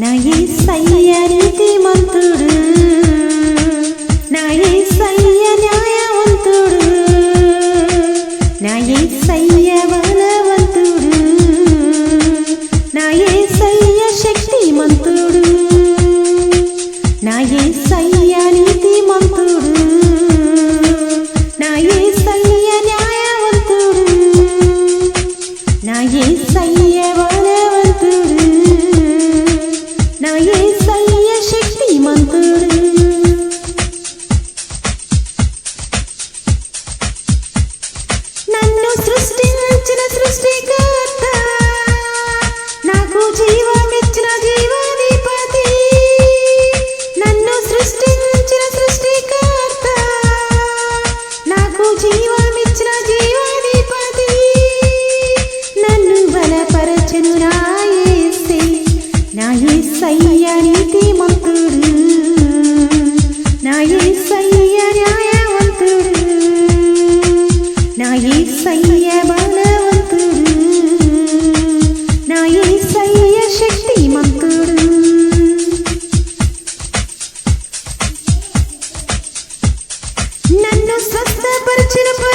నా యేసయ్య నీతిమంతుడు నా యేసయ్య న్యాయవంతుడు. నా యేసయ్య బలవంతుడు. నా యేసయ్య శక్తిమంతుడు. నా యేసయ్య నీతిమంతుడు. నా యేసయ్య న్యాయవంతుడు. నా యేసయ్య సృష్టికర్త. నాకు జీవమిచ్చిన జీవాధిపతి. నన్ను సృష్టించిన సృష్టికర్త. నాకు జీవమిచ్చిన జీవాధిపతి. నన్ను బలపరచును నా యేసే. నా యేసయ్య నీతిమంతుడు. பறிச்சிருப்ப